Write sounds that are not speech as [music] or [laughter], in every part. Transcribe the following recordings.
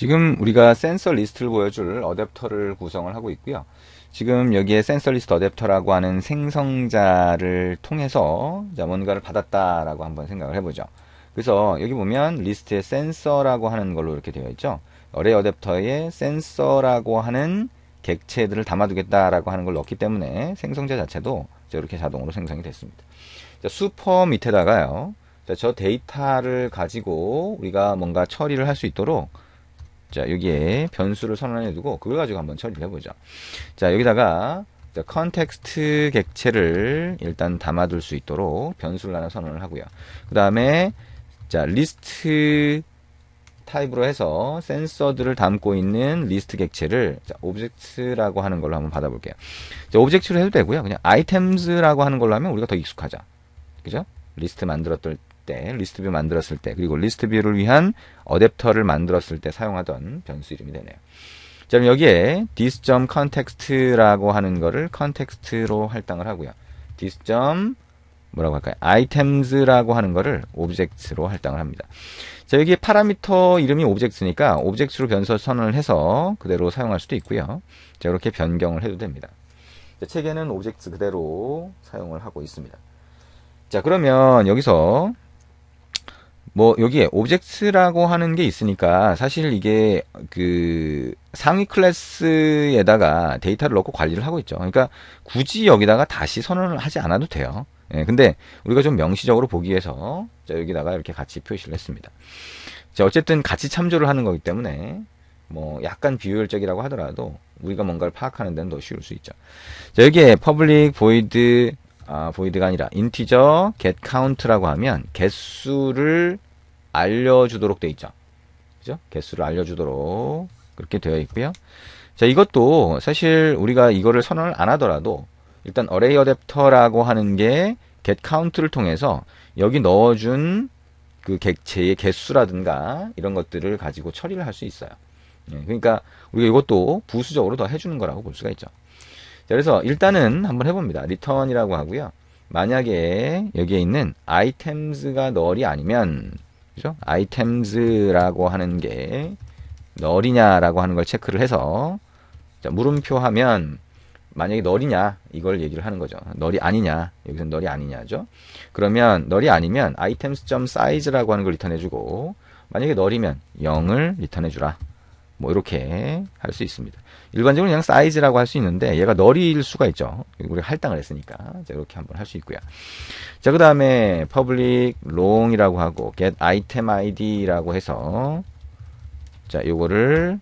지금 우리가 센서 리스트를 보여줄 어댑터를 구성을 하고 있고요. 지금 여기에 센서 리스트 어댑터라고 하는 생성자를 통해서 뭔가를 받았다라고 한번 생각을 해보죠. 그래서 여기 보면 리스트에 센서라고 하는 걸로 이렇게 되어 있죠. 어레이 어댑터에 센서라고 하는 객체들을 담아두겠다라고 하는 걸 넣기 때문에 생성자 자체도 이렇게 자동으로 생성이 됐습니다. 자, 슈퍼 밑에다가요. 자, 저 데이터를 가지고 우리가 뭔가 처리를 할 수 있도록 자, 여기에 변수를 선언해 두고 그걸 가지고 한번 처리를 해보죠. 자, 여기다가 자, 컨텍스트 객체를 일단 담아둘 수 있도록 변수를 하나 선언을 하고요. 그 다음에 자, 리스트 타입으로 해서 센서들을 담고 있는 리스트 객체를 자, 오브젝트라고 하는 걸로 한번 받아볼게요. 자, 오브젝트로 해도 되고요. 그냥 아이템즈라고 하는 걸로 하면 우리가 더 익숙하죠. 그죠? 리스트 만들었던 때, 리스트 뷰 만들었을 때, 그리고 리스트 뷰를 위한 어댑터를 만들었을 때 사용하던 변수 이름이 되네요. 자, 그럼 여기에 this.context라고 하는 거를 context로 할당을 하고요. this. 뭐라고 할까요? items라고 하는 거를 object로 할당을 합니다. 자, 여기 파라미터 이름이 object니까 object로 변수 선언을 해서 그대로 사용할 수도 있고요. 자, 이렇게 변경을 해도 됩니다. 자, 책에는 object 그대로 사용을 하고 있습니다. 자, 그러면 여기서 뭐 여기에 오브젝트라고 하는 게 있으니까 사실 이게 그 상위 클래스에다가 데이터를 넣고 관리를 하고 있죠. 그러니까 굳이 여기다가 다시 선언을 하지 않아도 돼요. 예, 근데 우리가 좀 명시적으로 보기 위해서 자, 여기다가 이렇게 같이 표시를 했습니다. 자, 어쨌든 같이 참조를 하는 거기 때문에 뭐 약간 비효율적이라고 하더라도 우리가 뭔가를 파악하는 데는 더 쉬울 수 있죠. 자, 여기에 public void 아, void가 아니라 integer get count라고 하면 개수를 알려주도록 돼 있죠. 그죠? 개수를 알려주도록 그렇게 되어 있고요. 자, 이것도 사실 우리가 이거를 선언을 안 하더라도 일단 array adapter라고 하는 게 get count를 통해서 여기 넣어준 그 객체의 개수라든가 이런 것들을 가지고 처리를 할 수 있어요. 예, 그러니까 우리가 이것도 부수적으로 더 해주는 거라고 볼 수가 있죠. 자, 그래서 일단은 한번 해봅니다. return이라고 하고요. 만약에 여기에 있는 items가 널이 아니면 그죠? items라고 하는 게 널이냐라고 하는 걸 체크를 해서 자, 물음표 하면 만약에 널이냐 이걸 얘기를 하는 거죠. 널이 아니냐 여기서 널이 아니냐죠. 그러면 널이 아니면 items.size라고 하는 걸 리턴해주고 만약에 널이면 0을 리턴해주라. 뭐 이렇게 할 수 있습니다. 일반적으로 그냥 사이즈라고 할 수 있는데 얘가 널일 수가 있죠. 우리가 할당을 했으니까 자, 이렇게 한번 할 수 있고요. 자, 그 다음에 public long이라고 하고 get item id라고 해서 자, 요거를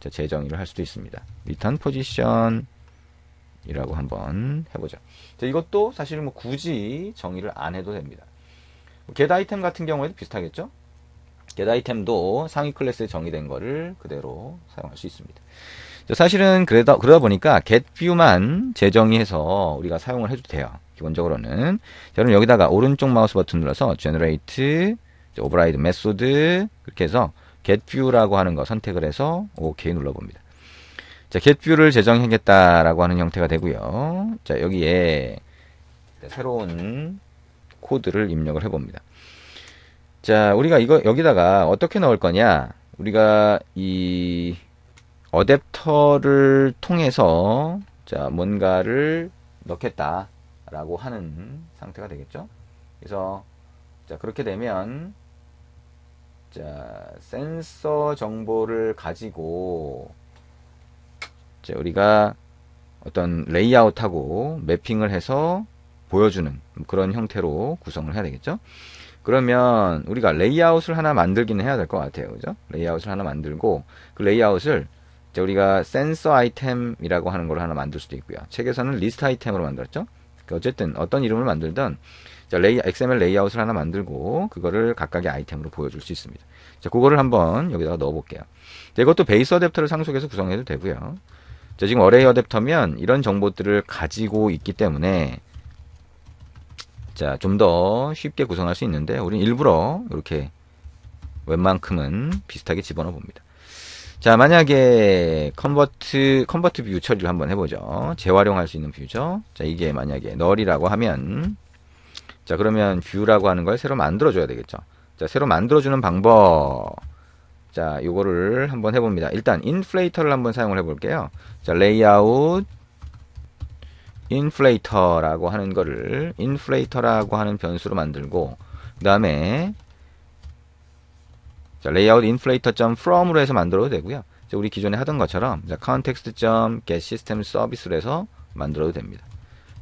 자, 재정의를 할 수도 있습니다. return position 이라고 한번 해보죠. 자, 이것도 사실 뭐 굳이 정의를 안 해도 됩니다. get item 같은 경우에도 비슷하겠죠? Get 아이템도 상위 클래스에 정의된 거를 그대로 사용할 수 있습니다. 사실은 그러다, 그러다 보니까 get view만 재정의해서 우리가 사용을 해도 돼요. 기본적으로는. 자, 그럼 여기다가 오른쪽 마우스 버튼 눌러서 generate, override method 그렇게 해서 get view라고 하는 거 선택을 해서 OK 눌러봅니다. 자, get view를 재정하겠다라고 하는 형태가 되고요. 자, 여기에 새로운 코드를 입력을 해봅니다. 자, 우리가 이거 여기다가 어떻게 넣을 거냐? 우리가 이 어댑터를 통해서 자, 뭔가를 넣겠다라고 하는 상태가 되겠죠? 그래서 자, 그렇게 되면 자, 센서 정보를 가지고 자, 우리가 어떤 레이아웃하고 매핑을 해서 보여주는 그런 형태로 구성을 해야 되겠죠? 그러면 우리가 레이아웃을 하나 만들기는 해야 될 것 같아요. 그죠? 레이아웃을 하나 만들고 그 레이아웃을 우리가 센서 아이템이라고 하는 걸 하나 만들 수도 있고요. 책에서는 리스트 아이템으로 만들었죠. 그러니까 어쨌든 어떤 이름을 만들든 자, 레이, XML 레이아웃을 하나 만들고 그거를 각각의 아이템으로 보여줄 수 있습니다. 자, 그거를 한번 여기다가 넣어볼게요. 자, 이것도 베이스 어댑터를 상속해서 구성해도 되고요. 자, 지금 어레이 어댑터면 이런 정보들을 가지고 있기 때문에 자, 좀 더 쉽게 구성할 수 있는데 우리는 일부러 이렇게 웬만큼은 비슷하게 집어넣어 봅니다. 자, 만약에 컨버트 컨버트 뷰 처리를 한번 해 보죠. 재활용할 수 있는 뷰죠. 자, 이게 만약에 널이라고 하면 자, 그러면 뷰라고 하는 걸 새로 만들어 줘야 되겠죠. 자, 새로 만들어 주는 방법 자, 요거를 한번 해 봅니다. 일단 인플레이터를 한번 사용을 해 볼게요. 자, 레이아웃 인플레이터라고 하는 거를 인플레이터라고 하는 변수로 만들고 그 다음에 자, 레이아웃 인플레이터.from으로 해서 만들어도 되고요. 자, 우리 기존에 하던 것처럼 자, context.getSystemService로 해서 만들어도 됩니다.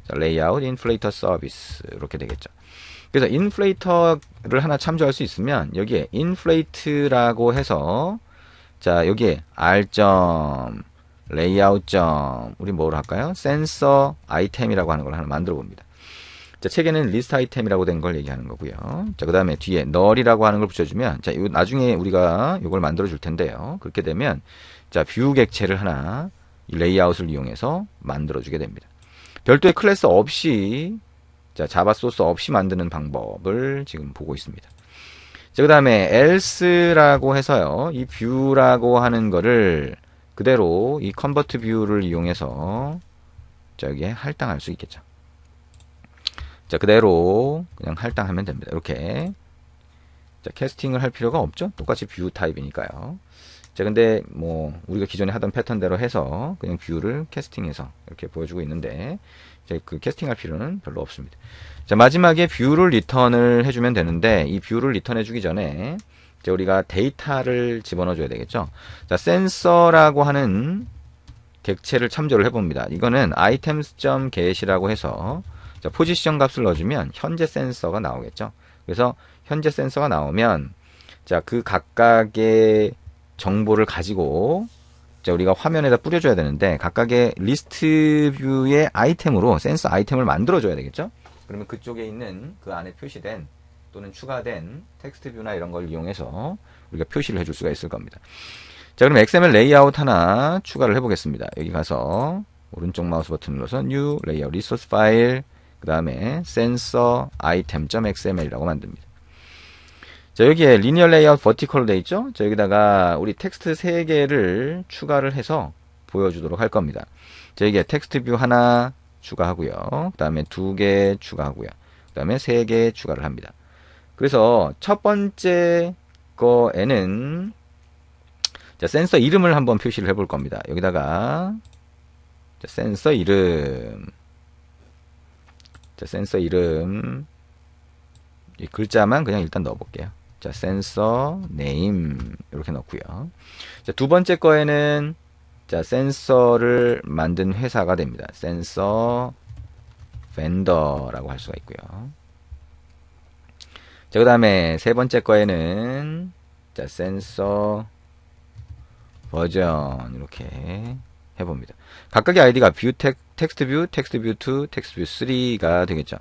자, 레이아웃 인플레이터 서비스 이렇게 되겠죠. 그래서 인플레이터를 하나 참조할 수 있으면 여기에 인플레이트라고 해서 자 여기에 r 레이아웃 점 우리 뭐로 할까요? 센서 아이템이라고 하는 걸 하나 만들어 봅니다. 자, 책에는 리스트 아이템이라고 된 걸 얘기하는 거고요. 자, 그 다음에 뒤에 널이라고 하는 걸 붙여주면, 자, 요 나중에 우리가 이걸 만들어 줄 텐데요. 그렇게 되면, 자, 뷰 객체를 하나, 레이아웃을 이용해서 만들어 주게 됩니다. 별도의 클래스 없이, 자, 자바 소스 없이 만드는 방법을 지금 보고 있습니다. 자, 그 다음에 else라고 해서요. 이 뷰라고 하는 거를 그대로 이 컨버트 뷰를 이용해서 저기에 할당할 수 있겠죠. 자, 그대로 그냥 할당하면 됩니다. 이렇게. 자, 캐스팅을 할 필요가 없죠? 똑같이 뷰 타입이니까요. 자, 근데 뭐 우리가 기존에 하던 패턴대로 해서 그냥 뷰를 캐스팅해서 이렇게 보여주고 있는데 그 캐스팅할 필요는 별로 없습니다. 자, 마지막에 뷰를 리턴을 해주면 되는데 이 뷰를 리턴해주기 전에 이제 우리가 데이터를 집어넣어줘야 되겠죠. 자, 센서라고 하는 객체를 참조를 해봅니다. 이거는 items.get이라고 해서 자, 포지션 값을 넣어주면 현재 센서가 나오겠죠. 그래서 현재 센서가 나오면 자, 그 각각의 정보를 가지고 자, 우리가 화면에다 뿌려줘야 되는데 각각의 리스트 뷰의 아이템으로 센서 아이템을 만들어줘야 되겠죠. 그러면 그쪽에 있는 그 안에 표시된 또는 추가된 텍스트 뷰나 이런 걸 이용해서 우리가 표시를 해줄 수가 있을 겁니다. 자, 그럼 XML 레이아웃 하나 추가를 해보겠습니다. 여기 가서 오른쪽 마우스 버튼 눌러서 New Layout Resource File 그 다음에 sensor item.xml이라고 만듭니다. 자, 여기에 리니어 레이아웃 버티컬로 되어 있죠? 자, 여기다가 우리 텍스트 3개를 추가를 해서 보여주도록 할 겁니다. 자, 여기에 텍스트 뷰 하나 추가하고요. 그 다음에 두 개 추가하고요. 그 다음에 세 개 추가를 합니다. 그래서 첫 번째 거에는 자, 센서 이름을 한번 표시를 해볼 겁니다. 여기다가 자, 센서 이름 자, 센서 이름 이 글자만 그냥 일단 넣어볼게요. 자, 센서 네임 이렇게 넣고요. 자, 두 번째 거에는 자, 센서를 만든 회사가 됩니다. 센서 벤더라고 할 수가 있고요. 자, 그 다음에 세 번째 거에는 자, 센서 버전 이렇게 해봅니다. 각각의 아이디가 뷰 텍, 텍스트 뷰, 텍스트 뷰 2, 텍스트 뷰 3가 되겠죠.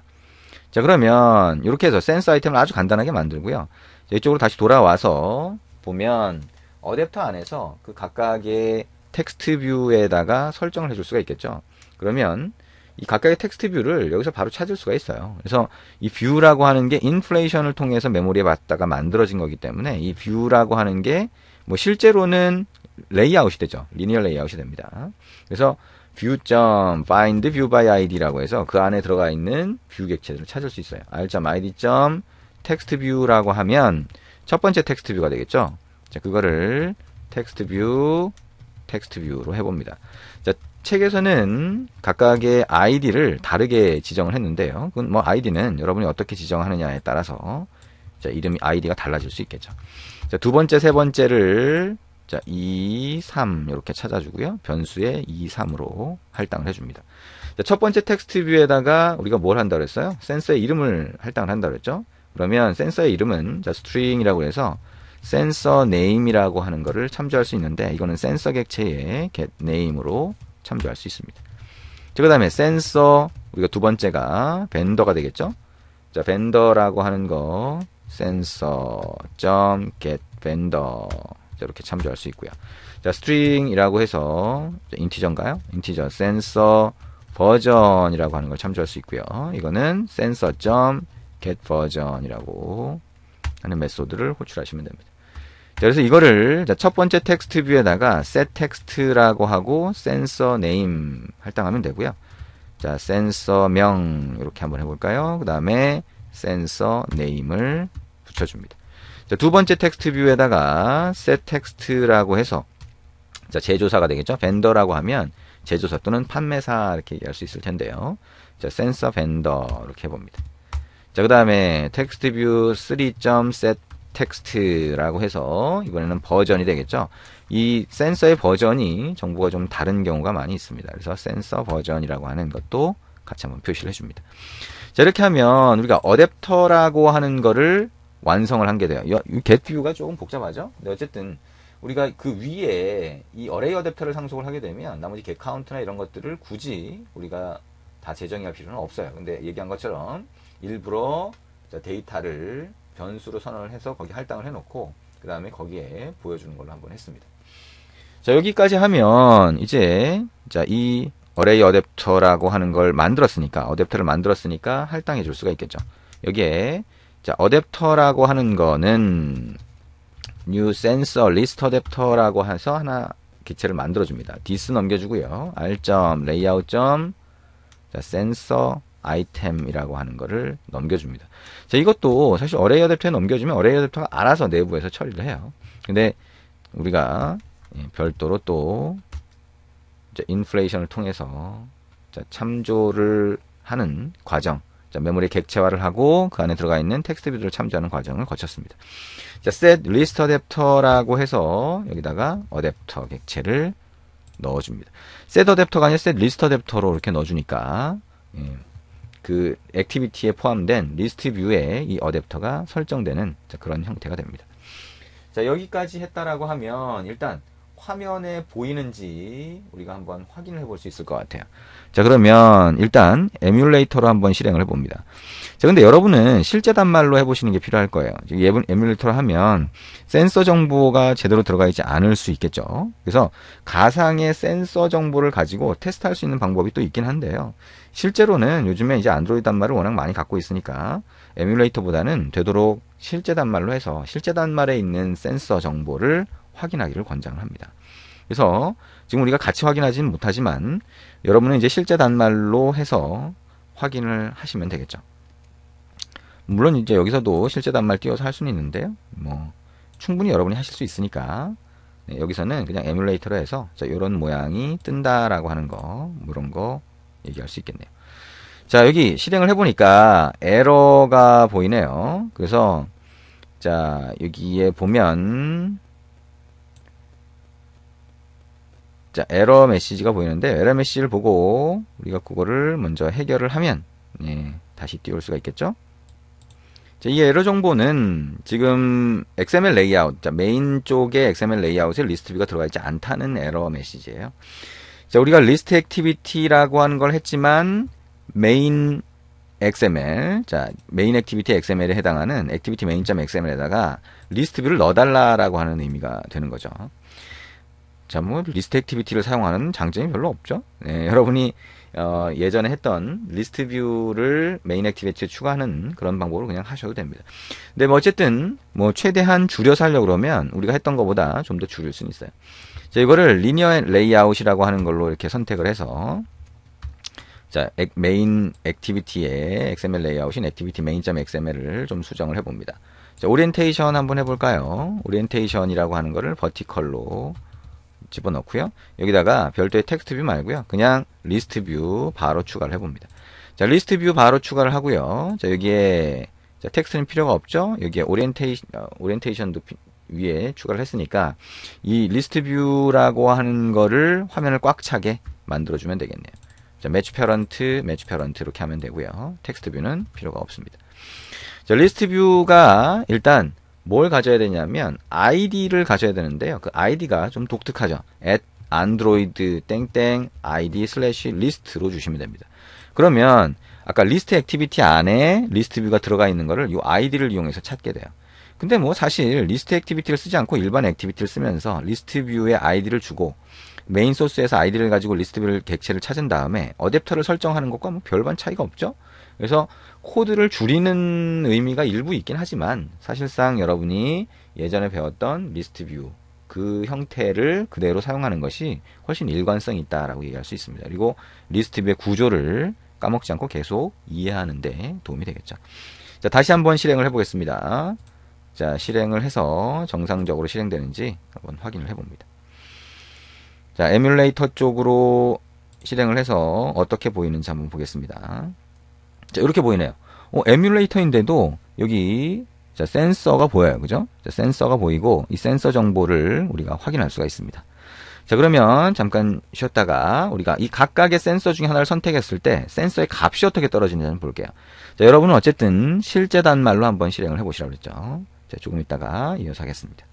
자, 그러면 이렇게 해서 센서 아이템을 아주 간단하게 만들고요. 이쪽으로 다시 돌아와서 보면 어댑터 안에서 그 각각의 텍스트 뷰에다가 설정을 해줄 수가 있겠죠. 그러면 이 각각의 텍스트 뷰를 여기서 바로 찾을 수가 있어요. 그래서 이 뷰라고 하는 게 인플레이션을 통해서 메모리에 받다가 만들어진 거기 때문에 이 뷰라고 하는 게 뭐 실제로는 레이아웃이 되죠. 리니어 레이아웃이 됩니다. 그래서 view.find view by id라고 해서 그 안에 들어가 있는 뷰 객체들을 찾을 수 있어요. r.id. text view라고 하면 첫 번째 텍스트 뷰가 되겠죠. 자, 그거를 텍스트 뷰, 텍스트 뷰로 해 봅니다. 자, 책에서는 각각의 아이디를 다르게 지정을 했는데요. 그건 뭐 아이디는 여러분이 어떻게 지정하느냐에 따라서 자, 이름이 아이디가 달라질 수 있겠죠. 자, 두 번째, 세 번째를 자, 2, 3 이렇게 찾아주고요. 변수에 2, 3으로 할당을 해줍니다. 자, 첫 번째 텍스트 뷰에다가 우리가 뭘 한다 그랬어요? 센서의 이름을 할당을 한다 그랬죠? 그러면 센서의 이름은 자, string이라고 해서 센서 네임이라고 하는 거를 참조할 수 있는데 이거는 센서 객체의 get name으로 참조할 수 있습니다. 자, 그 다음에 센서 우리가 두 번째가 벤더가 되겠죠? 자, 벤더라고 하는 거 센서.get vendor 이렇게 참조할 수 있고요. 자, string이라고 해서 인티저인가요? 인티저 센서 버전이라고 하는 걸 참조할 수 있고요. 이거는 sensor.get version이라고 하는 메소드를 호출하시면 됩니다. 자, 그래서 이거를 첫 번째 텍스트 뷰에다가 set text라고 하고 sensor name 할당하면 되고요. 자, 센서명 이렇게 한번 해볼까요? 그 다음에 센서 네임을 붙여줍니다. 자, 두 번째 텍스트 뷰에다가 set 텍스트라고 해서 자, 제조사가 되겠죠. 벤더라고 하면 제조사 또는 판매사 이렇게 얘기할 수 있을 텐데요. 자, 센서 벤더 이렇게 해봅니다. 자, 그 다음에 텍스트 뷰 3.set 텍스트라고 해서 이번에는 버전이 되겠죠. 이 센서의 버전이 정보가 좀 다른 경우가 많이 있습니다. 그래서 센서 버전이라고 하는 것도 같이 한번 표시를 해줍니다. 자, 이렇게 하면 우리가 어댑터라고 하는 거를 완성을 한 게 돼요. 이 getView가 조금 복잡하죠? 근데 어쨌든 우리가 그 위에 이 어레이 어댑터를 상속을 하게 되면 나머지 getCount나 이런 것들을 굳이 우리가 다 재정의할 필요는 없어요. 근데 얘기한 것처럼 일부러 데이터를 변수로 선언을 해서 거기 할당을 해놓고 그 다음에 거기에 보여주는 걸로 한번 했습니다. 자 여기까지 하면 이제 자이 어레이 어댑터라고 하는 걸 만들었으니까 어댑터를 만들었으니까 할당해 줄 수가 있겠죠. 여기에 자 어댑터라고 하는 거는 new sensor list 어댑터라고 해서 하나 기체를 만들어 줍니다. dis 넘겨주고요. r layout 자 sensor 아이템이라고 하는 거를 넘겨줍니다. 자, 이것도 사실 어레이 어댑터에 넘겨주면 어레이 어댑터가 알아서 내부에서 처리를 해요. 근데 우리가 예, 별도로 또 인플레이션을 통해서 참조를 하는 과정, 메모리 객체화를 하고 그 안에 들어가 있는 텍스트 뷰를 참조하는 과정을 거쳤습니다. 자, set list 어댑터라고 해서 여기다가 어댑터 객체를 넣어줍니다. set 어댑터가 아니라 set list 어댑터로 이렇게 넣어주니까 예, 그 액티비티에 포함된 리스트 뷰에 이 어댑터가 설정되는 그런 형태가 됩니다. 자, 여기까지 했다라고 하면 일단 화면에 보이는지 우리가 한번 확인을 해볼 수 있을 것 같아요. 자, 그러면 일단 에뮬레이터로 한번 실행을 해봅니다. 자, 근데 여러분은 실제 단말로 해보시는 게 필요할 거예요. 에뮬레이터로 하면 센서 정보가 제대로 들어가 있지 않을 수 있겠죠. 그래서 가상의 센서 정보를 가지고 테스트할 수 있는 방법이 또 있긴 한데요. 실제로는 요즘에 이제 안드로이드 단말을 워낙 많이 갖고 있으니까 에뮬레이터보다는 되도록 실제 단말로 해서 실제 단말에 있는 센서 정보를 확인하기를 권장을 합니다. 그래서 지금 우리가 같이 확인하지는 못하지만 여러분은 이제 실제 단말로 해서 확인을 하시면 되겠죠. 물론 이제 여기서도 실제 단말 띄워서 할 수는 있는데요. 뭐 충분히 여러분이 하실 수 있으니까 네, 여기서는 그냥 에뮬레이터로 해서 이런 모양이 뜬다라고 하는 거 이런 거 얘기할 수 있겠네요. 자 여기 실행을 해보니까 에러가 보이네요. 그래서 자 여기에 보면 자 에러 메시지가 보이는데 에러 메시지를 보고 우리가 그거를 먼저 해결을 하면 예, 다시 띄울 수가 있겠죠. 자, 이 에러 정보는 지금 XML 레이아웃, 자, 메인 쪽에 XML 레이아웃에 리스트 뷰가 들어가 있지 않다는 에러 메시지예요. 자, 우리가 리스트 액티비티라고 하는 걸 했지만 메인 XML, 자, 메인 액티비티 XML에 해당하는 액티비티 메인.xml에다가 리스트 뷰를 넣어달라라고 하는 의미가 되는 거죠. 자, 뭐 리스트 액티비티를 사용하는 장점이 별로 없죠. 네, [laughs] 여러분이 어, 예전에 했던 리스트 뷰를 메인 액티비티에 추가하는 그런 방법으로 그냥 하셔도 됩니다. 근데 뭐 어쨌든 뭐 최대한 줄여서 하려고 그러면 우리가 했던 것보다 좀 더 줄일 수는 있어요. 자, 이거를 리니어 레이아웃이라고 하는 걸로 이렇게 선택을 해서 자, 액, 메인 액티비티의 XML 레이아웃인 액티비티 메인.xml을 좀 수정을 해봅니다. 자, 오리엔테이션 한번 해볼까요? 오리엔테이션이라고 하는 거를 버티컬로 집어넣고요. 여기다가 별도의 텍스트 뷰 말고요. 그냥 리스트 뷰 바로 추가를 해봅니다. 자, 리스트 뷰 바로 추가를 하고요. 자, 여기에 자, 텍스트는 필요가 없죠. 여기에 오리엔테이션, 어, 오리엔테이션도 피, 위에 추가를 했으니까 이 리스트 뷰라고 하는 거를 화면을 꽉 차게 만들어주면 되겠네요. 자, 매치 페런트, 매치 페런트 이렇게 하면 되고요. 텍스트 뷰는 필요가 없습니다. 자, 리스트 뷰가 일단 뭘 가져야 되냐면 아이디를 가져야 되는데요. 그 아이디가 좀 독특하죠. at android 땡땡 id 슬래시 리스트로 주시면 됩니다. 그러면 아까 리스트 액티비티 안에 리스트 뷰가 들어가 있는 거를 이 아이디를 이용해서 찾게 돼요. 근데 뭐 사실 리스트 액티비티를 쓰지 않고 일반 액티비티를 쓰면서 리스트 뷰에 아이디를 주고 메인 소스에서 아이디를 가지고 리스트 뷰를 객체를 찾은 다음에 어댑터를 설정하는 것과 뭐 별반 차이가 없죠. 그래서 코드를 줄이는 의미가 일부 있긴 하지만 사실상 여러분이 예전에 배웠던 리스트 뷰 그 형태를 그대로 사용하는 것이 훨씬 일관성이 있다라고 얘기할 수 있습니다. 그리고 리스트 뷰의 구조를 까먹지 않고 계속 이해하는데 도움이 되겠죠. 자, 다시 한번 실행을 해보겠습니다. 자, 실행을 해서 정상적으로 실행되는지 한번 확인을 해봅니다. 자, 에뮬레이터 쪽으로 실행을 해서 어떻게 보이는지 한번 보겠습니다. 자, 이렇게 보이네요. 어, 에뮬레이터인데도 여기 자, 센서가 보여요. 그죠? 자, 센서가 보이고 이 센서 정보를 우리가 확인할 수가 있습니다. 자, 그러면 잠깐 쉬었다가 우리가 이 각각의 센서 중에 하나를 선택했을 때 센서의 값이 어떻게 떨어지는지 볼게요. 자, 여러분은 어쨌든 실제 단말로 한번 실행을 해 보시라고 그랬죠. 자, 조금 있다가 이어서 하겠습니다.